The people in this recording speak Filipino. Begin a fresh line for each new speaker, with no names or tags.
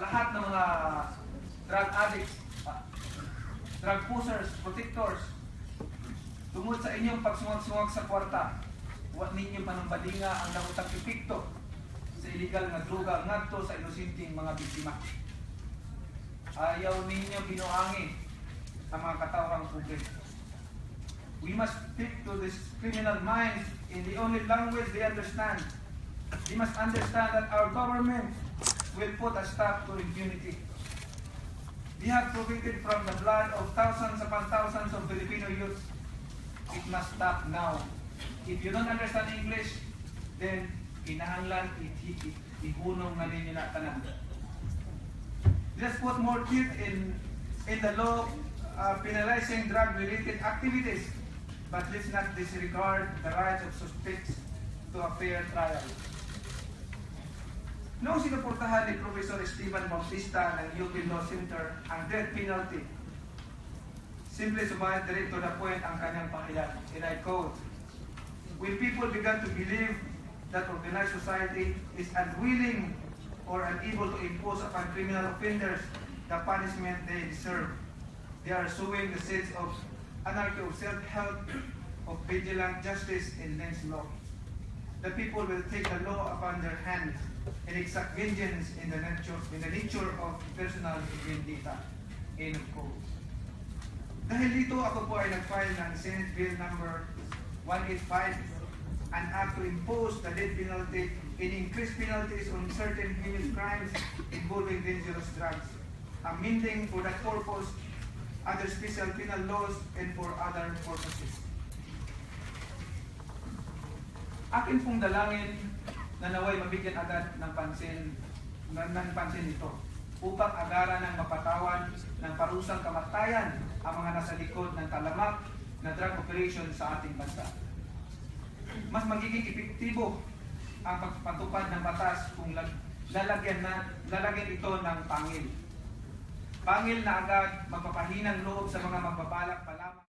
lahat ng mga drug addicts, ah, drug pushers, protectors, tungod sa inyong pagsungag-sungag sa kwarta, wa ninyo panumbadinga ang nakutang epekto sa illegal nga droga ngadto sa inosenteng mga biktima. Ayaw ninyo binuangi ang mga katawang publiko. We must speak to these criminal minds in the only language they understand. They must understand that our government will put a stop to impunity. We have profited from the blood of thousands upon thousands of Filipino youths. It must stop now. If you don't understand English, then kinahanglan ihunong na ninyo na tanan. Let's put more teeth in in the law uh, penalizing drug-related activities, but let's not disregard the rights of suspects to a fair trial. Noong sinuportahan ni Professor Esteban Bautista ng UP Law Center ang death penalty, simple sumayad direct to the point ang kanyang pangilan. And I quote, When people began to believe that organized society is unwilling or unable to impose upon criminal offenders the punishment they deserve, they are sowing the seeds of anarchy of self-help, of vigilant justice in Lens law. The people will take the law upon their hands and exact vengeance in the nature, in the nature of personal vendetta. End of quote. Dahil dito ako po ay nag-file ng Senate Bill number 185 an act to impose the death penalty and increase penalties on certain heinous crimes involving dangerous drugs, amending for that purpose other special penal laws and for other purposes. Akin pong dalangin na naway mabigyan agad ng pansin ng, ng pansin ito upang agaran ng mapatawan ng parusang kamatayan ang mga nasa likod ng talamak na drug operation sa ating bansa. Mas magiging epektibo ang pagpatupad ng batas kung lag- lalagyan na lalagyan ito ng pangil. Pangil na agad magpapahinang loob sa mga magbabalak pa lamang